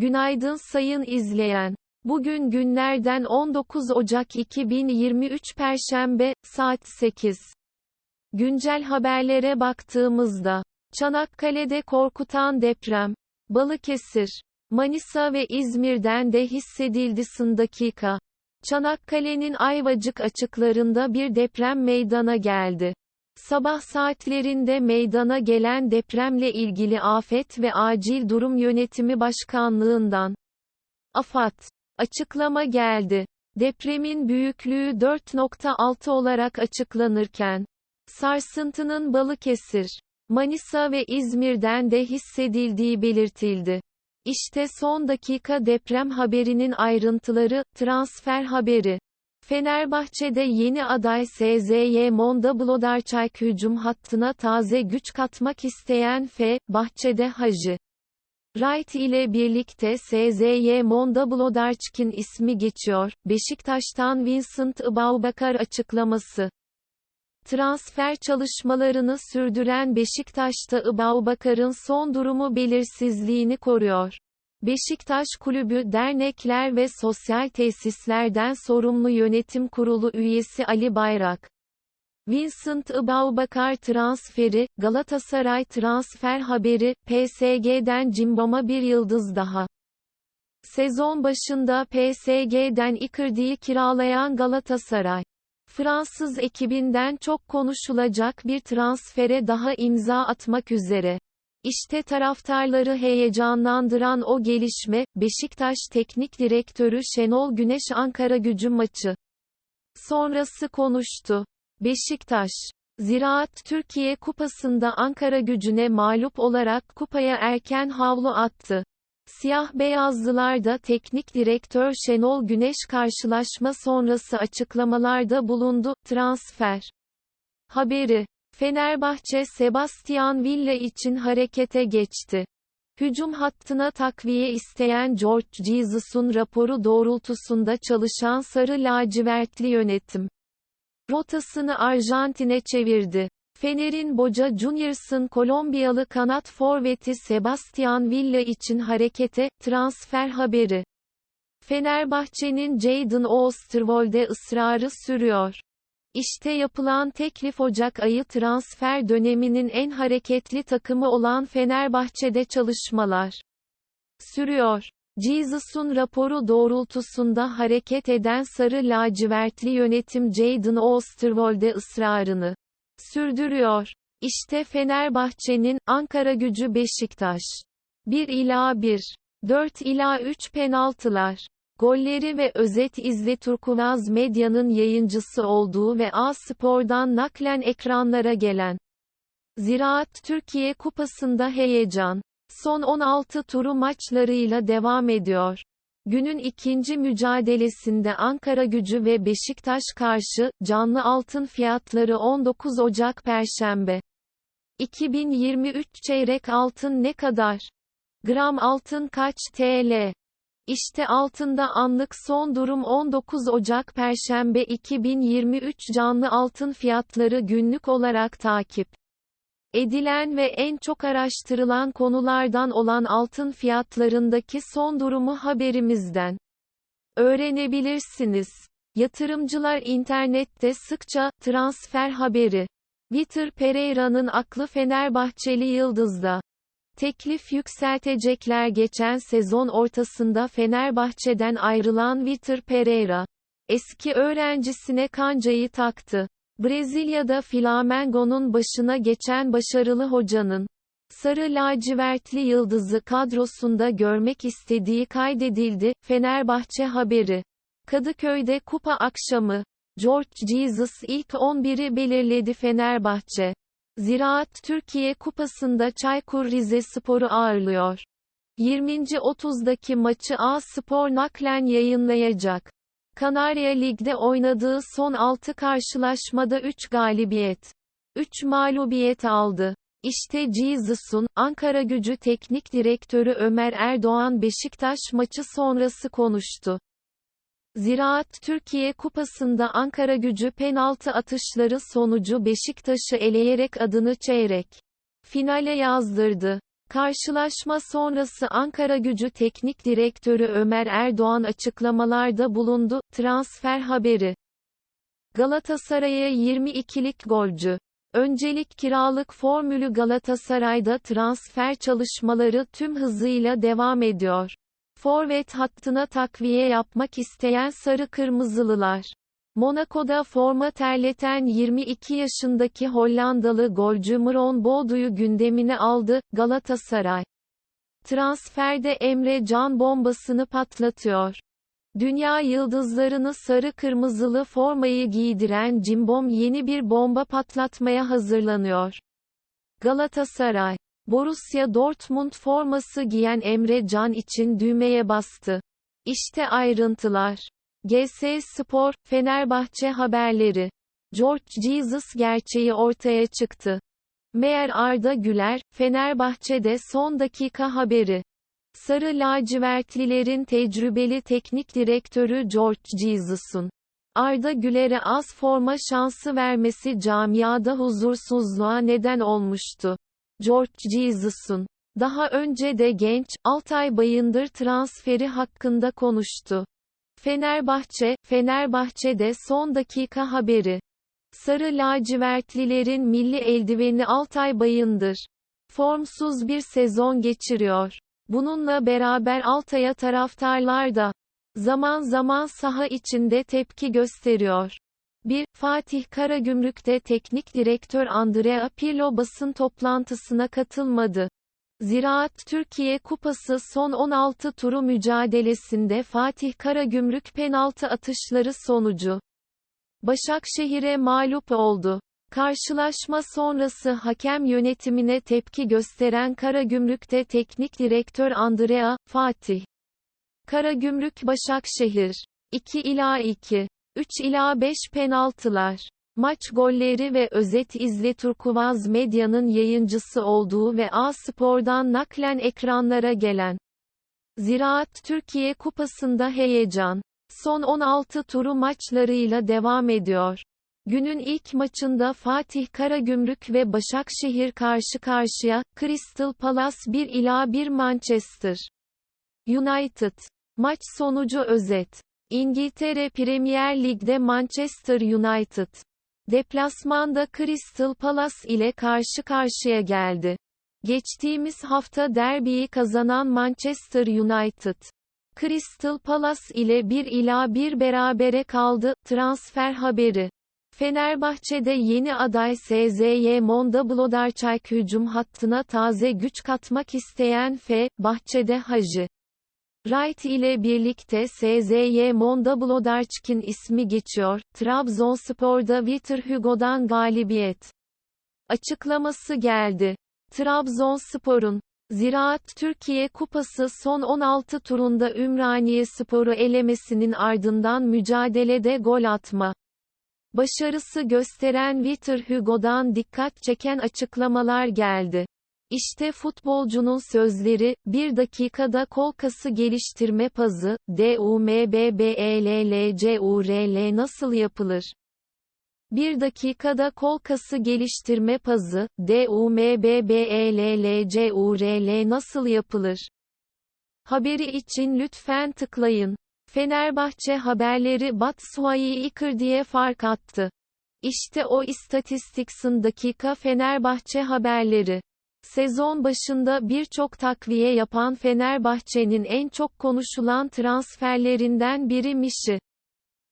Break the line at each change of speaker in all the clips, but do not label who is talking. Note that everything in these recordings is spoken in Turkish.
Günaydın sayın izleyen. Bugün günlerden 19 Ocak 2023 Perşembe, saat 8. Güncel haberlere baktığımızda, Çanakkale'de korkutan deprem, Balıkesir, Manisa ve İzmir'den de hissedildi sın dakika. Çanakkale'nin Ayvacık açıklarında bir deprem meydana geldi. Sabah saatlerinde meydana gelen depremle ilgili Afet ve Acil Durum Yönetimi Başkanlığından AFAD açıklama geldi. Depremin büyüklüğü 4.6 olarak açıklanırken sarsıntının Balıkesir, Manisa ve İzmir'den de hissedildiği belirtildi. İşte son dakika deprem haberinin ayrıntıları, transfer haberi. Fenerbahçe'de yeni aday SZY Monda Blodarçayk hücum hattına taze güç katmak isteyen F. Bahçede Hacı. Wright ile birlikte SZY Monda Blodarçkin ismi geçiyor, Beşiktaş'tan Vincent Ibaubakar açıklaması. Transfer çalışmalarını sürdüren Beşiktaş'ta Ibaubakar'ın son durumu belirsizliğini koruyor. Beşiktaş Kulübü Dernekler ve Sosyal Tesislerden Sorumlu Yönetim Kurulu üyesi Ali Bayrak. Vincent Ibaubakar transferi, Galatasaray transfer haberi, PSG'den Cimbom'a bir yıldız daha. Sezon başında PSG'den Icardi'yi kiralayan Galatasaray. Fransız ekibinden çok konuşulacak bir transfere daha imza atmak üzere. İşte taraftarları heyecanlandıran o gelişme, Beşiktaş Teknik Direktörü Şenol Güneş Ankara gücü maçı. Sonrası konuştu. Beşiktaş, Ziraat Türkiye Kupası'nda Ankara gücüne mağlup olarak kupaya erken havlu attı. Siyah beyazlılarda teknik direktör Şenol Güneş karşılaşma sonrası açıklamalarda bulundu, transfer. Haberi. Fenerbahçe Sebastian Villa için harekete geçti. Hücum hattına takviye isteyen George Jesus'un raporu doğrultusunda çalışan sarı lacivertli yönetim. Rotasını Arjantin'e çevirdi. Fener'in Boca Juniors'ın Kolombiyalı kanat forveti Sebastian Villa için harekete, transfer haberi. Fenerbahçe'nin Jadon Oosterwolde ısrarı sürüyor. İşte yapılan teklif Ocak ayı transfer döneminin en hareketli takımı olan Fenerbahçe'de çalışmalar sürüyor. Jesus'un raporu doğrultusunda hareket eden sarı lacivertli yönetim Jadon Oosterwolde ısrarını sürdürüyor. İşte Fenerbahçe'nin Ankara gücü Beşiktaş. 1 ila 1, 4 ila 3 penaltılar. Golleri ve özet izle Turkuaz Medya'nın yayıncısı olduğu ve A Spor'dan naklen ekranlara gelen Ziraat Türkiye Kupası'nda heyecan. Son 16 turu maçlarıyla devam ediyor. Günün ikinci mücadelesinde Ankara gücü ve Beşiktaş karşı, canlı altın fiyatları 19 Ocak Perşembe. 2023 çeyrek altın ne kadar? Gram altın kaç TL? İşte altında anlık son durum 19 Ocak Perşembe 2023 canlı altın fiyatları günlük olarak takip edilen ve en çok araştırılan konulardan olan altın fiyatlarındaki son durumu haberimizden öğrenebilirsiniz. Yatırımcılar internette sıkça transfer haberi. Vitor Pereira'nın aklı Fenerbahçeli Yıldız'da. Teklif yükseltecekler geçen sezon ortasında Fenerbahçe'den ayrılan Vitor Pereira. Eski öğrencisine kancayı taktı. Brezilya'da Flamengo'nun başına geçen başarılı hocanın sarı lacivertli yıldızı kadrosunda görmek istediği kaydedildi. Fenerbahçe haberi. Kadıköy'de kupa akşamı. George Jesus ilk 11'i belirledi Fenerbahçe. Ziraat Türkiye Kupası'nda Çaykur Rizespor'u ağırlıyor. 20. 30'daki maçı A Spor naklen yayınlayacak. Kanarya Lig'de oynadığı son 6 karşılaşmada 3 galibiyet, 3 mağlubiyet aldı. İşte Jesus'un, Ankara gücü teknik direktörü Ömer Erdoğan Beşiktaş maçı sonrası konuştu. Ziraat Türkiye Kupası'nda Ankara gücü penaltı atışları sonucu Beşiktaş'ı eleyerek adını çeyrek finale yazdırdı. Karşılaşma sonrası Ankara Gücü Teknik Direktörü Ömer Erdoğan açıklamalarda bulundu. Transfer haberi. Galatasaray'a 22'lik golcü. Öncelik kiralık formülü Galatasaray'da transfer çalışmaları tüm hızıyla devam ediyor. Forvet hattına takviye yapmak isteyen sarı kırmızılılar. Monaco'da forma terleten 22 yaşındaki Hollandalı golcü Mron Bodu'yu gündemine aldı, Galatasaray. Transferde Emre Can bombasını patlatıyor. Dünya yıldızlarını sarı kırmızılı formayı giydiren Cimbom yeni bir bomba patlatmaya hazırlanıyor. Galatasaray, Borussia Dortmund forması giyen Emre Can için düğmeye bastı. İşte ayrıntılar. GS Spor, Fenerbahçe haberleri. George Jesus gerçeği ortaya çıktı. Meğer Arda Güler, Fenerbahçe'de son dakika haberi. Sarı lacivertlilerin tecrübeli teknik direktörü George Jesus'un Arda Güler'e az forma şansı vermesi camiada huzursuzluğa neden olmuştu. George Jesus'un daha önce de genç, Altay Bayındır transferi hakkında konuştu. Fenerbahçe, Fenerbahçe'de son dakika haberi. Sarı lacivertlilerin milli eldiveni Altay Bayındır. Formsuz bir sezon geçiriyor. Bununla beraber Altay'a taraftarlar da zaman zaman saha içinde tepki gösteriyor. 1. Fatih Karagümrük'te teknik direktör Andrea Pirlo basın toplantısına katılmadı. Ziraat Türkiye Kupası son 16 turu mücadelesinde Fatih Karagümrük penaltı atışları sonucu Başakşehir'e mağlup oldu. Karşılaşma sonrası hakem yönetimine tepki gösteren Karagümrük'te teknik direktör Andrea Fatih Karagümrük Başakşehir 2 ila 2 3 ila 5 penaltılar Maç golleri ve özet izle Turkuvaz Medya'nın yayıncısı olduğu ve A Spor'dan naklen ekranlara gelen Ziraat Türkiye Kupası'nda heyecan. Son 16 turu maçlarıyla devam ediyor. Günün ilk maçında Fatih Karagümrük ve Başakşehir karşı karşıya, Crystal Palace 1 ila 1 Manchester United. Maç sonucu özet. İngiltere Premier Lig'de Manchester United Deplasmanda Crystal Palace ile karşı karşıya geldi. Geçtiğimiz hafta derbiyi kazanan Manchester United, Crystal Palace ile 1 ila 1 berabere kaldı. Transfer haberi. Fenerbahçe'de yeni aday SZY Monda Blodarçayk hücum hattına taze güç katmak isteyen F. Bahçede Hacı. Wright ile birlikte SZY Monda Blodarçkin ismi geçiyor. Trabzonspor'da Vitor Hugo'dan galibiyet açıklaması geldi. Trabzonspor'un Ziraat Türkiye Kupası son 16 turunda Ümraniye Sporu elemesinin ardından mücadelede gol atma başarısı gösteren Vitor Hugo'dan dikkat çeken açıklamalar geldi. İşte futbolcunun sözleri, bir dakikada kol kası geliştirme pazı, D-U-M-B-B-E-L-L-C-U-R-L nasıl yapılır? Bir dakikada kol kası geliştirme pazı, D-U-M-B-B-E-L-L-C-U-R-L nasıl yapılır? Haberi için lütfen tıklayın. Fenerbahçe haberleri Batshuayi Icardi'ye fark attı. İşte o istatistiksin dakika Fenerbahçe haberleri. Sezon başında birçok takviye yapan Fenerbahçe'nin en çok konuşulan transferlerinden biri Mişi.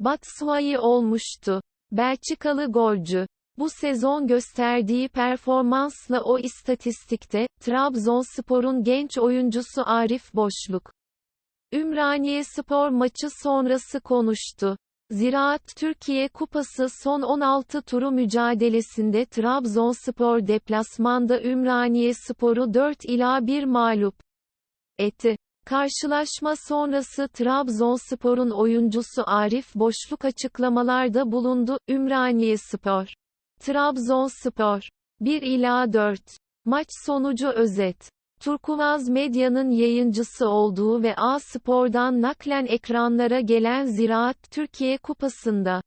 Batshuayi olmuştu. Belçikalı golcü. Bu sezon gösterdiği performansla o istatistikte, Trabzonspor'un genç oyuncusu Arif Boşluk. Ümraniye Spor maçı sonrası konuştu. Ziraat Türkiye Kupası son 16 turu mücadelesinde Trabzonspor deplasmanda Ümraniye Sporu 4 ila 1 mağlup etti. Karşılaşma sonrası Trabzonspor'un oyuncusu Arif Boşluk açıklamalarda bulundu. Ümraniye Spor. Trabzonspor. 1 ila 4. Maç sonucu özet. Turkuaz Medya'nın yayıncısı olduğu ve A Spor'dan naklen ekranlara gelen Ziraat Türkiye Kupası'nda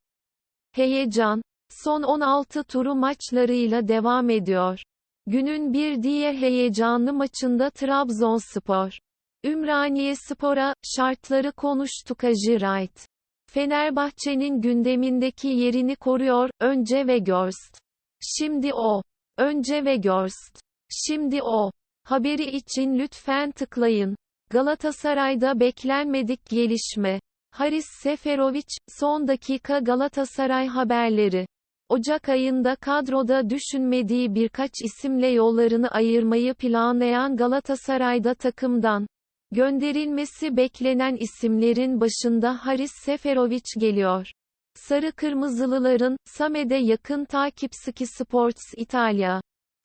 heyecan, son 16 turu maçlarıyla devam ediyor. Günün bir diğer heyecanlı maçında Trabzonspor. Ümraniye Spor'a, şartları konuştuk Hacı Wright. Fenerbahçe'nin gündemindeki yerini koruyor, önce ve Görst. Şimdi o. Önce ve Görst. Şimdi o. Haberi için lütfen tıklayın. Galatasaray'da beklenmedik gelişme. Haris Seferovic, son dakika Galatasaray haberleri. Ocak ayında kadroda düşünmediği birkaç isimle yollarını ayırmayı planlayan Galatasaray'da takımdan gönderilmesi beklenen isimlerin başında Haris Seferovic geliyor. Sarı Kırmızılıların, Samet'e yakın takip Ski Sports İtalya.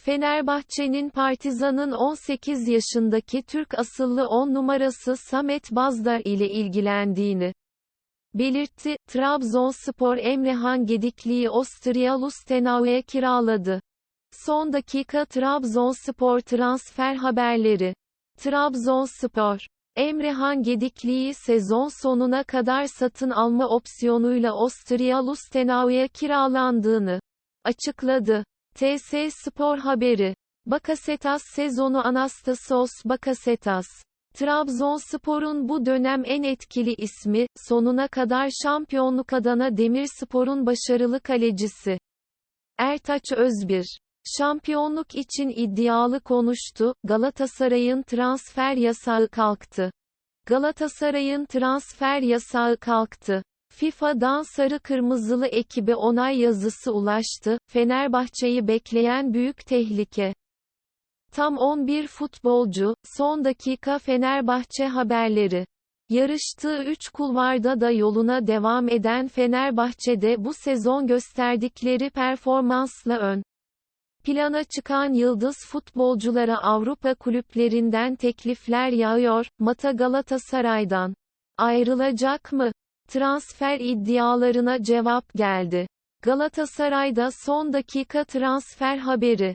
Fenerbahçe'nin Partizan'ın 18 yaşındaki Türk asıllı 10 numarası Samet Bazdar ile ilgilendiğini belirtti. Trabzonspor Emrehan Gedikli'yi Ostrya Lustenau'ya kiraladı. Son dakika Trabzonspor transfer haberleri. Trabzonspor Emrehan Gedikli'yi sezon sonuna kadar satın alma opsiyonuyla Ostrya Lustenau'ya kiralandığını açıkladı. TS Spor haberi. Bakasetas sezonu Anastasios Bakasetas. Trabzonspor'un bu dönem en etkili ismi, sonuna kadar şampiyonluk adana Demirspor'un başarılı kalecisi. Ertaç Özbir. Şampiyonluk için iddialı konuştu, Galatasaray'ın transfer yasağı kalktı. Galatasaray'ın transfer yasağı kalktı. FIFA'dan sarı kırmızılı ekibe onay yazısı ulaştı, Fenerbahçe'yi bekleyen büyük tehlike. Tam 11 futbolcu, son dakika Fenerbahçe haberleri. Yarıştığı 3 kulvarda da yoluna devam eden Fenerbahçe'de bu sezon gösterdikleri performansla ön plana çıkan yıldız futbolculara Avrupa kulüplerinden teklifler yağıyor, Mata Galatasaray'dan ayrılacak mı? Transfer iddialarına cevap geldi. Galatasaray'da son dakika transfer haberi.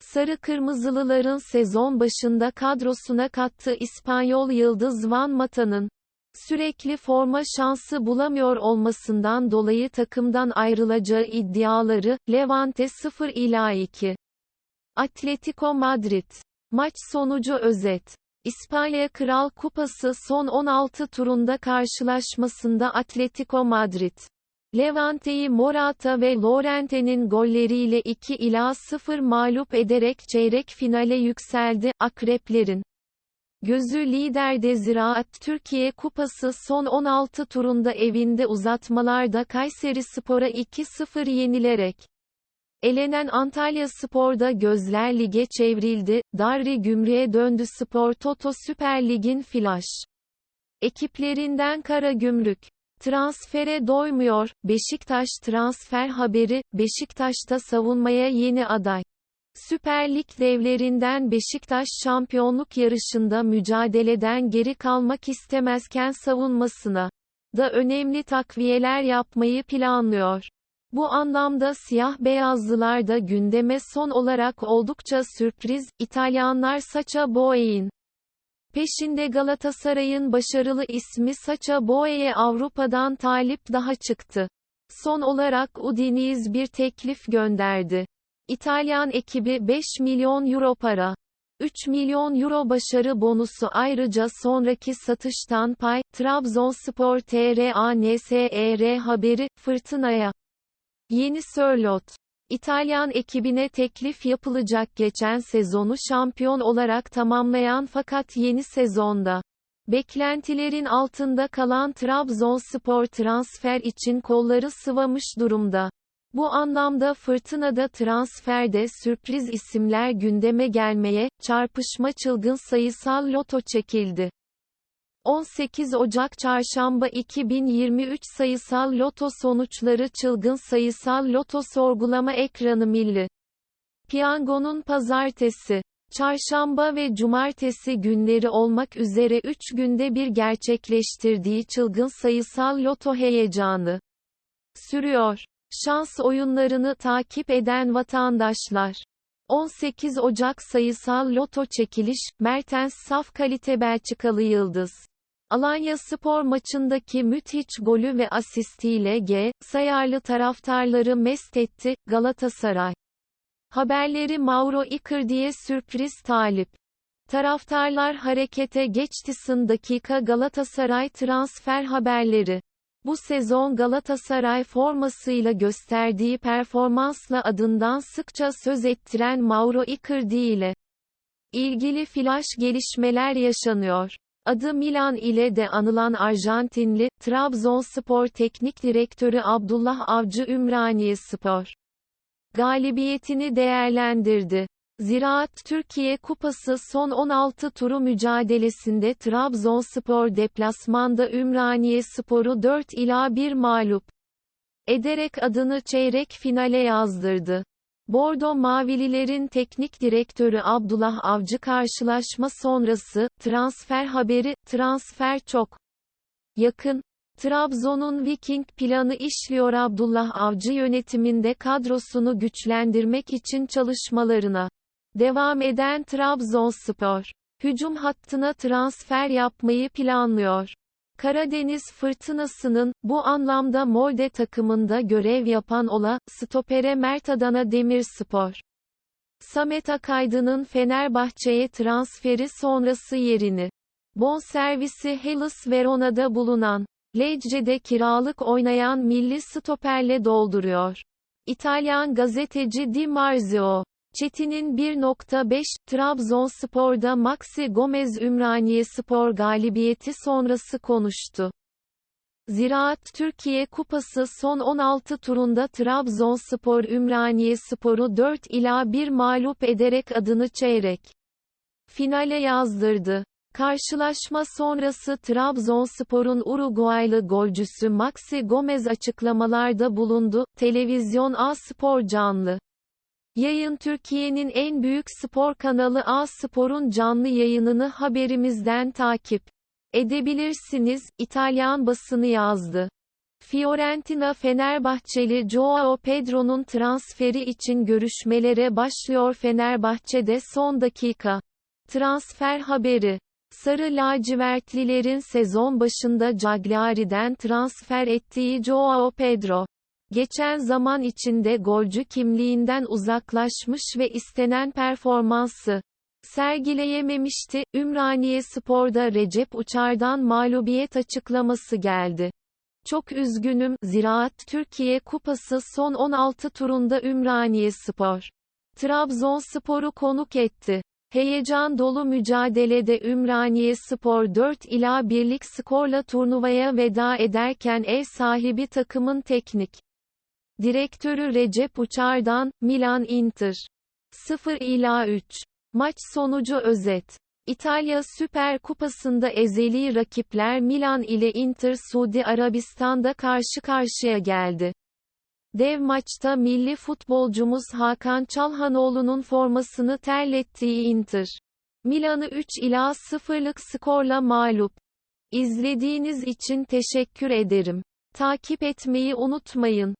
Sarı Kırmızılıların sezon başında kadrosuna kattığı İspanyol yıldız Van Mata'nın sürekli forma şansı bulamıyor olmasından dolayı takımdan ayrılacağı iddiaları Levante 0 ila 2. Atletico Madrid Maç sonucu özet İspanya Kral Kupası son 16 turunda karşılaşmasında Atletico Madrid Levante'yi Morata ve Llorente'nin golleriyle 2 ila 0 mağlup ederek çeyrek finale yükseldi. Akreplerin gözü liderde Ziraat Türkiye Kupası son 16 turunda evinde uzatmalarda Kayseri Spor'a 2-0 yenilerek elenen Antalya Spor'da gözler lige çevrildi. Darri Gümrüğe döndü Spor Toto Süper Lig'in flash ekiplerinden Kara Gümrük Transfere doymuyor, Beşiktaş transfer haberi, Beşiktaş'ta savunmaya yeni aday. Süper Lig devlerinden Beşiktaş şampiyonluk yarışında mücadeleden geri kalmak istemezken savunmasına da önemli takviyeler yapmayı planlıyor. Bu anlamda siyah beyazlılar da gündeme son olarak oldukça sürpriz, İtalyanlar Saça Boey'in Peşinde Galatasaray'ın başarılı ismi Saça Boey'e Avrupa'dan talip daha çıktı. Son olarak Udiniz bir teklif gönderdi. İtalyan ekibi 5 milyon euro para. 3 milyon euro başarı bonusu ayrıca sonraki satıştan pay, Trabzonspor TRANSER haberi, fırtınaya. Yeni Sörlot İtalyan ekibine teklif yapılacak geçen sezonu şampiyon olarak tamamlayan fakat yeni sezonda beklentilerin altında kalan Trabzonspor transfer için kolları sıvamış durumda. Bu anlamda fırtınada transferde sürpriz isimler gündeme gelmeye, çarpışma çılgın sayısal loto çekildi. 18 Ocak Çarşamba 2023 sayısal loto sonuçları çılgın sayısal loto sorgulama ekranı milli. Piyango'nun pazartesi, çarşamba ve cumartesi günleri olmak üzere 3 günde bir gerçekleştirdiği çılgın sayısal loto heyecanı sürüyor. Şans oyunlarını takip eden vatandaşlar 18 Ocak sayısal loto çekiliş, Mertens saf kalite Belçikalı Yıldız. Alanya Spor maçındaki müthiş golü ve asistiyle G, sayarlı taraftarları mest etti, Galatasaray. Haberleri Mauro Icardi'ye sürpriz talip. Taraftarlar harekete geçtisin dakika Galatasaray transfer haberleri. Bu sezon Galatasaray formasıyla gösterdiği performansla adından sıkça söz ettiren Mauro Icardi ile ilgili flash gelişmeler yaşanıyor. Adı Milan ile de anılan Arjantinli, Trabzonspor Teknik Direktörü Abdullah Avcı Ümraniyespor galibiyetini değerlendirdi. Ziraat Türkiye Kupası son 16 turu mücadelesinde Trabzonspor deplasmanda Ümraniyespor'u 4 ila 1 mağlup ederek adını çeyrek finale yazdırdı. Bordo Mavililerin teknik direktörü Abdullah Avcı karşılaşma sonrası, transfer haberi, transfer çok yakın, Trabzon'un Viking planı işliyor Abdullah Avcı yönetiminde kadrosunu güçlendirmek için çalışmalarına devam eden Trabzonspor, hücum hattına transfer yapmayı planlıyor. Karadeniz Fırtınası'nın, bu anlamda Molde takımında görev yapan ola, stopere Mert Adana Demirspor. Samet Akaydın'ın Fenerbahçe'ye transferi sonrası yerini. Bonservisi Hellas Verona'da bulunan, Lecce'de kiralık oynayan milli stoperle dolduruyor. İtalyan gazeteci Di Marzio, Çetin'in 1.5, Trabzonspor'da Maxi Gomez Ümraniyespor galibiyeti sonrası konuştu. Ziraat Türkiye Kupası son 16 turunda Trabzonspor Ümraniyespor'u 4 ila 1 mağlup ederek adını çeyrek finale yazdırdı. Karşılaşma sonrası Trabzonspor'un Uruguaylı golcüsü Maxi Gomez açıklamalarda bulundu. Televizyon A Spor canlı Yayın Türkiye'nin en büyük spor kanalı A Spor'un canlı yayınını haberimizden takip edebilirsiniz, İtalyan basını yazdı. Fiorentina Fenerbahçeli Joao Pedro'nun transferi için görüşmelere başlıyor Fenerbahçe'de son dakika. Transfer haberi. Sarı lacivertlilerin sezon başında Cagliari'den transfer ettiği Joao Pedro, geçen zaman içinde golcü kimliğinden uzaklaşmış ve istenen performansı sergileyememişti. Ümraniye Spor'da Recep Uçar'dan mağlubiyet açıklaması geldi. Çok üzgünüm, Ziraat Türkiye Kupası son 16 turunda Ümraniye Spor. Trabzonspor'u konuk etti. Heyecan dolu mücadelede Ümraniye Spor 4 ila birlik skorla turnuvaya veda ederken ev sahibi takımın teknik direktörü Recep Uçar'dan, Milan Inter 0 ila 3 Maç sonucu özet İtalya Süper Kupası'nda ezeli rakipler Milan ile Inter Suudi Arabistan'da karşı karşıya geldi. Dev maçta milli futbolcumuz Hakan Çalhanoğlu'nun formasını terlettiği Inter. Milan'ı 3 ila 0'lık skorla mağlup. İzlediğiniz için teşekkür ederim. Takip etmeyi unutmayın.